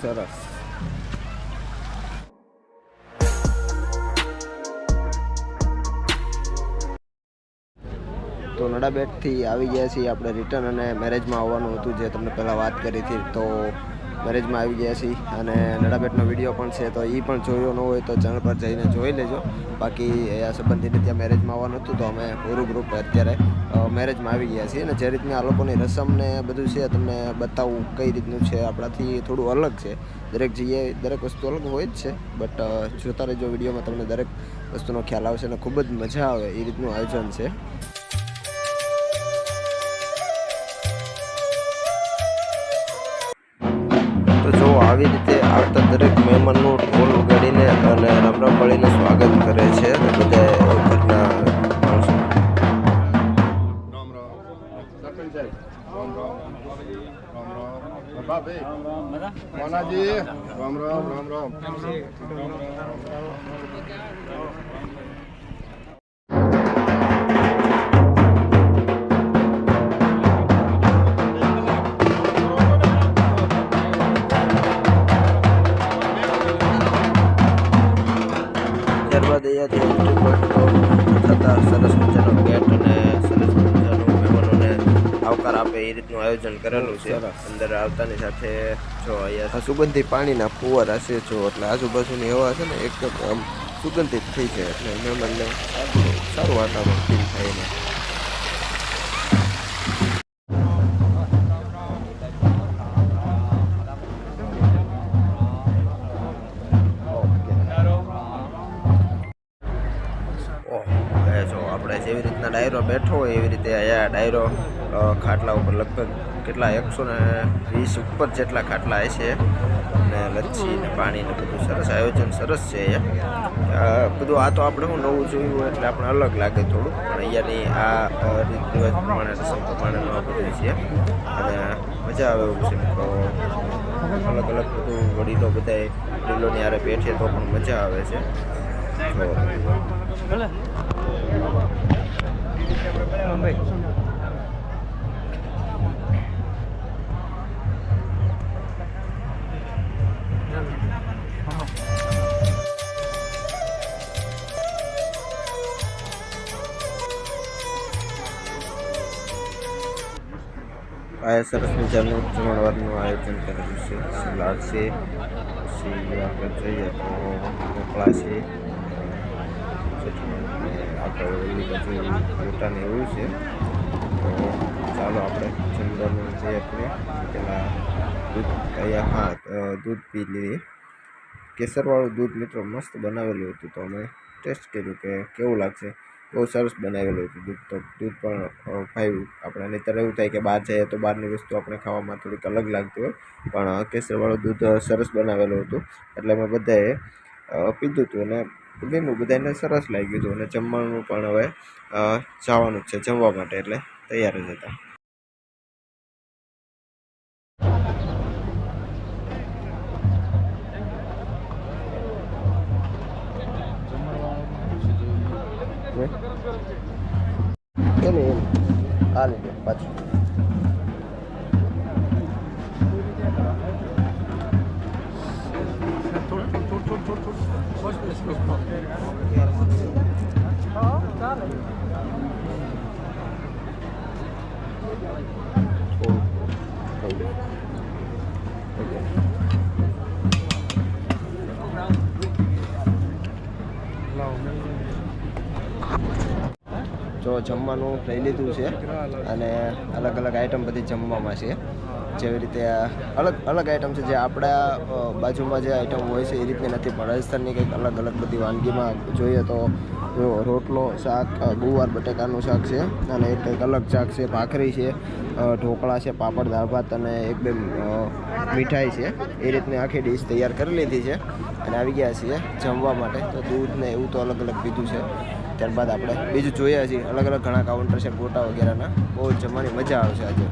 સરસ તો નડાબેટથી આવી ગયા છીએ આપણે રિટર્ન અને મેરેજમાં આવવાનું હતું જે તમને પહેલાં વાત કરી હતી. તો મેરેજમાં આવી ગયા છીએ અને નડાબેટનો વીડિયો પણ છે, તો એ પણ જોયો ન હોય તો ચેનલ પર જઈને જોઈ લેજો. બાકી આ સંબંધીને ત્યાં મેરેજમાં આવવાનું હતું, તો અમે પૂરું ગ્રુપ અત્યારે મેરેજમાં આવી ગયા છીએ. અને જે રીતની આ લોકોની રસમ ને બધું છે, તમને બતાવું કઈ રીતનું છે, આપણાથી થોડું અલગ છે. દરેક જગ્યાએ દરેક વસ્તુ અલગ હોય જ છે, બટ જોતા રહેજો વિડીયોમાં, તમને દરેક વસ્તુનો ખ્યાલ આવશે અને ખૂબ જ મજા આવે એ રીતનું આયોજન છે. આવી રીતે આવતા દરેક મહેમાનનું ઢોલ ઉગાડીને અને રામ રામ પાડીને સ્વાગત કરે છે બધા ઘરના માણસો. રામ રામ. લખન સાહેબ. રામ રામ. રામ રામ. ભાભી મોનાજી. રામ રામ રામ રામ. અહીંયાથી એન્ટ્રી પોઈન્ટ થતા સરસ મજાનો ગેટ અને સરસ મજાનું મહેમાનોને આવકાર આપે એ રીતનું આયોજન કરેલું છે. અંદર આવતાની સાથે જો અહીંયા સુગંધી પાણીના ફુવારા છે જો એટલે આજુબાજુની હવા છે ને એકદમ આમ સુગંધિત થઈ જાય. એટલે મહેમાનને સારું સારું વાતાવરણ ફીલ થાય રીતના ડાયરો બેઠો હોય એવી રીતે અહીંયા ડાયરો ખાટલા ઉપર લગભગ કેટલા એકસો ને વીસ ઉપર જેટલા ખાટલા છે. અને લચ્છી ને પાણી ને બધું સરસ આયોજન સરસ છે અહીંયા. બધું આ તો આપણે હું નવું જોયું એટલે આપણે અલગ લાગે થોડું. પણ અહીંયાની આ રીત રિવાજ પ્રમાણે રસમ પ્રમાણેનું બધું છે. અને મજા આવે એવું છે તો અલગ અલગ બધું વડીલો બધાય વડીલોની હારે બેઠે તો પણ મજા આવે છે. તો આ સરસ મજાનું જમણવારનું આયોજન કરેલું છે. સલાડ છે. પછી આપણે જોઈએ તો ઢોકળા છે બાજુ ગોટાને એવું છે. તો ચાલો આપણે જમવાનું જે આપણે પહેલાં દૂધ, અહીંયા હા દૂધ પી લઈએ કેસરવાળું દૂધ મિત્રો મસ્ત બનાવેલું હતું તો અમે ટેસ્ટ કર્યું કે કેવું લાગશે. બહુ સરસ બનાવેલું હતું દૂધ તો. દૂધ પણ ભાવ્યું આપણે નહીંતર એવું થાય કે બહાર જઈએ તો બહારની વસ્તુ આપણે ખાવામાં થોડીક અલગ લાગતી હોય. પણ કેસરવાળું દૂધ સરસ બનાવેલું હતું. એટલે અમે બધાએ પીધું હતું અને ગમ્યું. બધાને સરસ લાગ્યું હતું અને જમવાનું પણ હવે જવાનું જ છે, જમવા માટે એટલે તૈયાર જ હતા. એમ એમ પાછું. જો જમવાનું લઈ લીધું છે અને અલગ અલગ આઈટમ બધી જમવામાં છે. જેવી રીતે અલગ અલગ આઈટમ છે જે આપણા બાજુમાં જે આઈટમ હોય છે એ રીતની નથી. પણ રાજસ્થાનની કંઈક અલગ અલગ બધી વાનગીમાં જોઈએ તો રોટલો, શાક ગુવાર, બટેકાનું શાક છે અને એક કંઈક અલગ શાક છે, ભાખરી છે ઢોકળા છે, પાપડ, દાળ ભાત અને એક બે મીઠાઈ છે. એ રીતની આખી ડીશ તૈયાર કરી લીધી છે અને આવી ગયા છીએ જમવા માટે. તો દૂધ ને એવું તો અલગ અલગ પીધું છે. ત્યારબાદ આપણે બીજું જોઈએ છીએ અલગ અલગ ઘણા કાઉન્ટર છે, ગોટા વગેરેના. બહુ જમવાની મજા આવશે આજે.